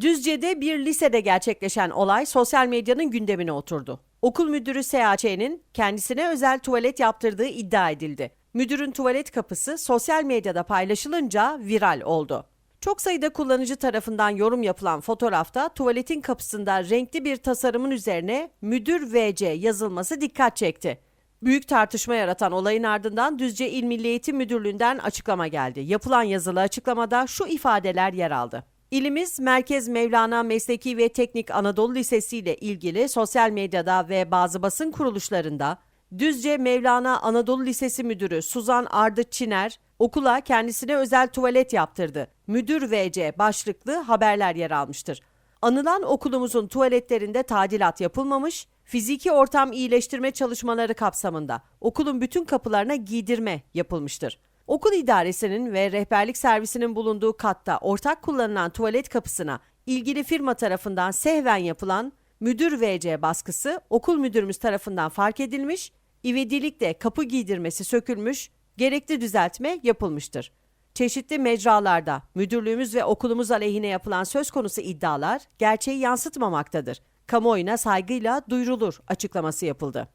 Düzce'de bir lisede gerçekleşen olay sosyal medyanın gündemine oturdu. Okul müdürü SHÇ'nin kendisine özel tuvalet yaptırdığı iddia edildi. Müdürün tuvalet kapısı sosyal medyada paylaşılınca viral oldu. Çok sayıda kullanıcı tarafından yorum yapılan fotoğrafta tuvaletin kapısında renkli bir tasarımın üzerine müdür VC yazılması dikkat çekti. Büyük tartışma yaratan olayın ardından Düzce İl Milli Eğitim Müdürlüğü'nden açıklama geldi. Yapılan yazılı açıklamada şu ifadeler yer aldı. İlimiz Merkez Mevlana Mesleki ve Teknik Anadolu Lisesi ile ilgili sosyal medyada ve bazı basın kuruluşlarında Düzce Mevlana Anadolu Lisesi Müdürü Suzan Ardıç Çiner okula kendisine özel tuvalet yaptırdı. Müdür VC başlıklı haberler yer almıştır. Anılan okulumuzun tuvaletlerinde tadilat yapılmamış, fiziki ortam iyileştirme çalışmaları kapsamında okulun bütün kapılarına giydirme yapılmıştır. Okul idaresinin ve rehberlik servisinin bulunduğu katta ortak kullanılan tuvalet kapısına ilgili firma tarafından sehven yapılan müdür VC baskısı okul müdürümüz tarafından fark edilmiş, ivedilikle kapı giydirmesi sökülmüş, gerekli düzeltme yapılmıştır. Çeşitli mecralarda müdürlüğümüz ve okulumuz aleyhine yapılan söz konusu iddialar gerçeği yansıtmamaktadır. Kamuoyuna saygıyla duyurulur açıklaması yapıldı.